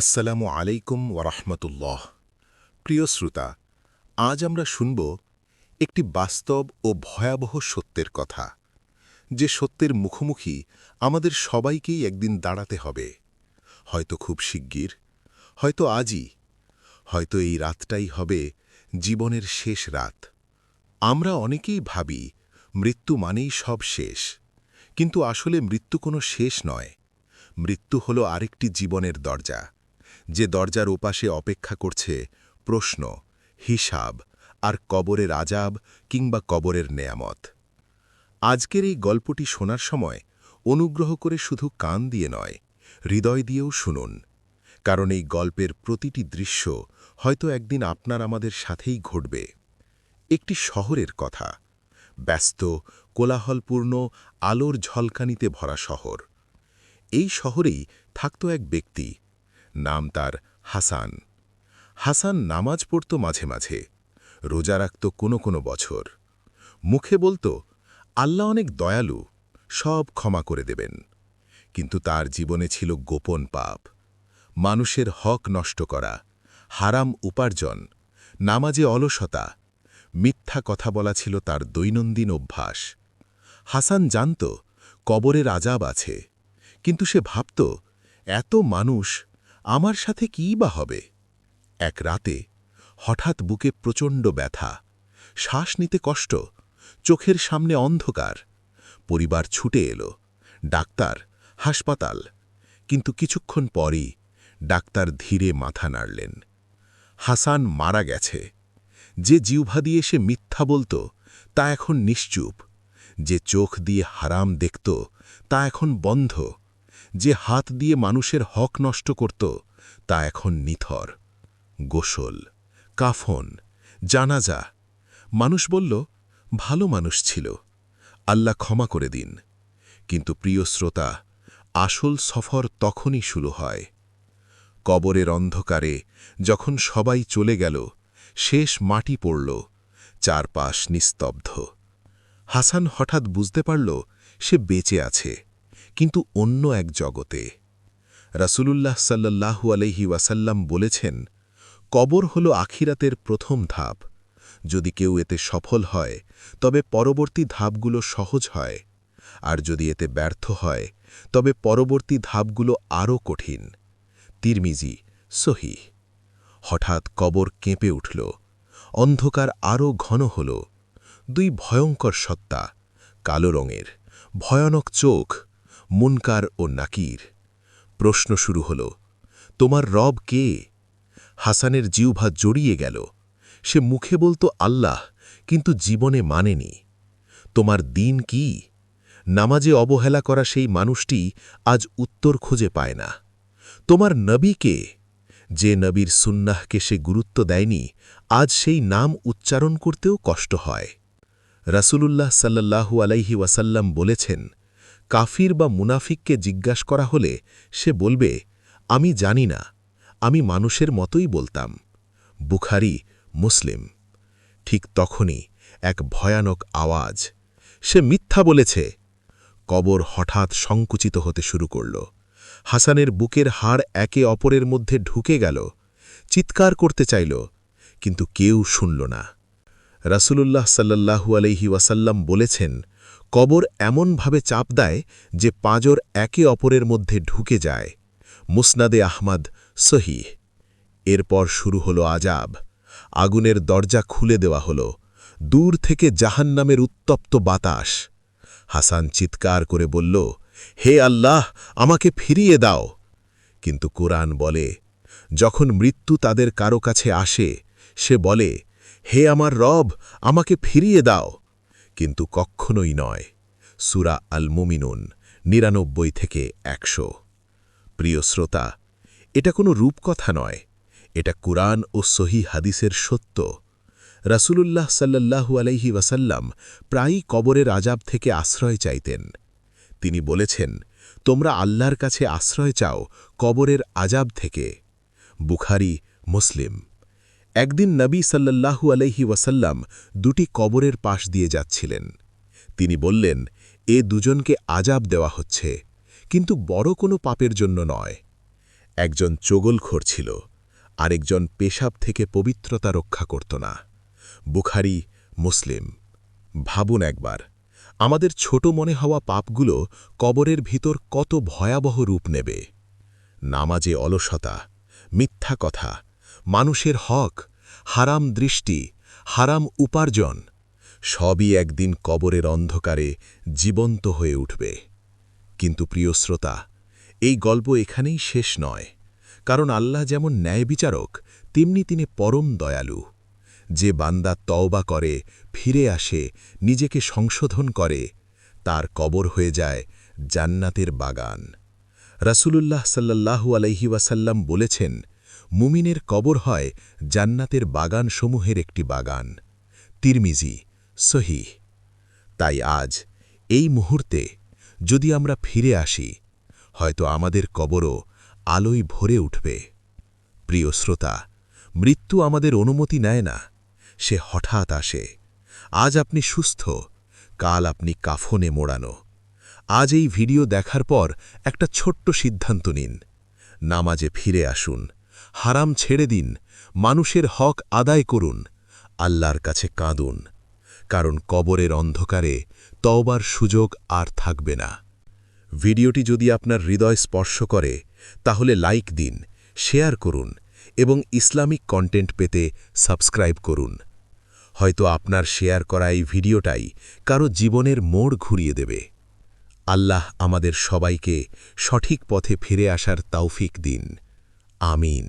আসসালামু আলাইকুম ওরহমতুল্লাহ প্রিয় শ্রোতা, আজ আমরা শুনব একটি বাস্তব ও ভয়াবহ সত্যের কথা, যে সত্যের মুখোমুখি আমাদের সবাইকেই একদিন দাঁড়াতে হবে। হয়তো খুব শিগগির, হয়তো আজই, হয়তো এই রাতটাই হবে জীবনের শেষ রাত। আমরা অনেকেই ভাবি, মৃত্যু মানেই সব শেষ, কিন্তু আসলে মৃত্যু কোনো শেষ নয়। মৃত্যু হল আরেকটি জীবনের দরজা। যে দরজার ওপাশে অপেক্ষা করছে প্রশ্ন, হিসাব, আর কবরের আজাব কিংবা কবরের নেয়ামত। আজকের এই গল্পটি শোনার সময় অনুগ্রহ করে শুধু কান দিয়ে নয়, হৃদয় দিয়েও শুনুন, কারণ এই গল্পের প্রতিটি দৃশ্য হয়তো একদিন আপনার আমাদের সাথেই ঘটবে। একটি শহরের কথা, ব্যস্ত, কোলাহলপূর্ণ, আলোর ঝলকানিতে ভরা শহর। এই শহরেই থাকত এক ব্যক্তি নাম তার হাসান। হাসান নামাজ পড়ত মাঝে মাঝে, রোজা রাখত কোনো কোনো বছর। মুখে বলতো, আল্লাহ অনেক দয়ালু, সব ক্ষমা করে দেবেন। কিন্তু তার জীবনে ছিল গোপন পাপ। মানুষের হক নষ্ট করা, হারাম উপার্জন, নামাজে অলসতা, মিথ্যা কথা বলা ছিল তার দৈনন্দিন অভ্যাস। হাসান জানত, কবরের আজাব আছে, কিন্তু সে ভাবত, এত মানুষ আমার সাথে কী বা হবে? এক রাতে হঠাৎ বুকে প্রচণ্ড ব্যথা, শ্বাস নিতে কষ্ট, চোখের সামনে অন্ধকার, পরিবার ছুটে এলো, ডাক্তার, হাসপাতাল। কিন্তু কিছুক্ষণ পরই ডাক্তার ধীরে মাথা নাড়লেন। হাসান মারা গেছে। যে জিউভা দিয়ে সে মিথ্যা বলতো, তা এখন নিশ্চুপ। যে চোখ দিয়ে হারাম দেখত, তা এখন বন্ধ। যে হাত দিয়ে মানুষের হক নষ্ট করত, তা এখন নিথর, গোসল, কাফন, জানাজা। মানুষ বলল, ভালো মানুষ ছিল, আল্লাহ ক্ষমা করে দিন। কিন্তু প্রিয় শ্রোতা, আসল সফর তখনই শুরু হয়। কবরের অন্ধকারে যখন সবাই চলে গেল, শেষ মাটি পড়ল, চারপাশ নিস্তব্ধ। হাসান হঠাৎ বুঝতে পারল, সে বেঁচে আছে। কিন্তু অন্য এক জগতে। রাসূলুল্লাহ সাল্লাল্লাহু আলহি ওয়াসাল্লাম বলেছেন, কবর হল আখিরাতের প্রথম ধাপ। যদি কেউ এতে সফল হয়, তবে পরবর্তী ধাপগুলো সহজ হয়। আর যদি এতে ব্যর্থ হয়, তবে পরবর্তী ধাপগুলো আরও কঠিন। তিরমিজি সহি হঠাৎ কবর কেঁপে উঠল, অন্ধকার আরও ঘন হল। দুই ভয়ঙ্কর সত্তা, কালো রঙের, ভয়ানক চোখ মুনকার ও নাকির। প্রশ্ন শুরু হল, তোমার রব কে? হাসানের জিউভা জড়িয়ে গেল। সে মুখে বলতো, আল্লাহ, কিন্তু জীবনে মানেনি। তোমার দিন কি? নামাজে অবহেলা করা সেই মানুষটি আজ উত্তর খুঁজে পায় না। তোমার নবী কে? যে নবীর সুন্নাহকে সে গুরুত্ব দেয়নি, আজ সেই নাম উচ্চারণ করতেও কষ্ট হয়। রাসূলুল্লাহ সাল্লাল্লাহু আলাইহি ওয়াসাল্লাম বলেছেন কাফির বা মুনাফিককে জিজ্ঞাস করা হলে সে বলবে, আমি জানি না, আমি মানুষের মতোই বলতাম। বুখারি, মুসলিম। ঠিক তখনই এক ভয়ানক আওয়াজ, সে মিথ্যা বলেছে। কবর হঠাৎ সংকুচিত হতে শুরু করল। হাসানের বুকের হাড় একে অপরের মধ্যে ঢুকে গেল, চিৎকার করতে চাইল, কিন্তু কেউ শুনল না। রাসূলুল্লাহ সাল্লাহু আলহি ওয়াসাল্লাম বলেছেন কবর এমনভাবে চাপ দেয় যে পাঁজর একে অপরের মধ্যে ঢুকে যায়। মুসনাদে আহমদ সহি এরপর শুরু হলো আজাব আগুনের দরজা খুলে দেওয়া হল। দূর থেকে জাহান্নামের উত্তপ্ত বাতাস। হাসান চিৎকার করে বলল, হে আল্লাহ, আমাকে ফিরিয়ে দাও। কিন্তু কোরআন বলে, যখন মৃত্যু তাদের কারও কাছে আসে, সে বলে, হে আমার রব, আমাকে ফিরিয়ে দাও। কিন্তু কক্ষণই নয়। সুরা আল মুমিনুন নিরানব্বই থেকে একশো। প্রিয় শ্রোতা, এটা কোনো রূপকথা নয়। এটা কুরআন ও সহি হাদিসের সত্য। রাসূলুল্লাহ সাল্লাল্লাহু আলাইহি ওয়াসাল্লাম প্রায়ই কবরের আজাব থেকে আশ্রয় চাইতেন। তিনি বলেছেন, তোমরা আল্লাহর কাছে আশ্রয় চাও কবরের আজাব থেকে। বুখারি, মুসলিম। একদিন নবী সাল্লাল্লাহু আলাইহি ওয়াসাল্লাম দুটি কবরের পাশ দিয়ে যাচ্ছিলেন। তিনি বললেন, এ দুজনকে আজাব দেওয়া হচ্ছে, কিন্তু বড় কোনো পাপের জন্য নয়। একজন চগলখোর ছিল, আরেকজন পেশাব থেকে পবিত্রতা রক্ষা করত না। বুখারি, মুসলিম। ভাবুন একবার, আমাদের ছোট মনে হওয়া পাপগুলো কবরের ভিতর কত ভয়াবহ রূপ নেবে। নামাজে অলসতা, মিথ্যা কথা মানুষের হক, হারাম দৃষ্টি, হারাম উপার্জন, সবই একদিন কবরের অন্ধকারে জীবন্ত হয়ে উঠবে। কিন্তু প্রিয় শ্রোতা, এই গল্প এখানেই শেষ নয়। কারণ আল্লাহ যেমন ন্যায় বিচারক তেমনি তিনি পরম দয়ালু। যে বান্দা তওবা করে, ফিরে আসে, নিজেকে সংশোধন করে, তার কবর হয়ে যায় জান্নাতের বাগান। রাসূলুল্লাহ সাল্লাল্লাহু আলাইহি ওয়াসাল্লাম বলেছেন মুমিনের কবর হয় জান্নাতের বাগানসমূহের একটি বাগান। তিরমিজি, সহিহ। তাই আজ এই মুহূর্তে যদি আমরা ফিরে আসি, হয়তো আমাদের কবরও আলোয় ভরে উঠবে। প্রিয় শ্রোতা, মৃত্যু আমাদের অনুমতি নেয় না, সে হঠাৎ আসে। আজ আপনি সুস্থ, কাল আপনি কাফনে মোড়ানো। আজ এই ভিডিও দেখার পর একটা ছোট্ট সিদ্ধান্ত নিন, নামাজে ফিরে আসুন। হারাম ছেড়ে দিন, মানুষের হক আদায় করুন, আল্লাহর কাছে কাঁদুন, কারণ কবরের অন্ধকারে তওবার সুযোগ আর থাকবে না। ভিডিওটি যদি আপনার হৃদয় স্পর্শ করে, তাহলে লাইক দিন, শেয়ার করুন এবং ইসলামিক কন্টেন্ট পেতে সাবস্ক্রাইব করুন। হয়তো আপনার শেয়ার করা এই ভিডিওটাই কারও জীবনের মোড় ঘুরিয়ে দেবে। আল্লাহ আমাদের সবাইকে সঠিক পথে ফিরে আসার তৌফিক দিন। আমিন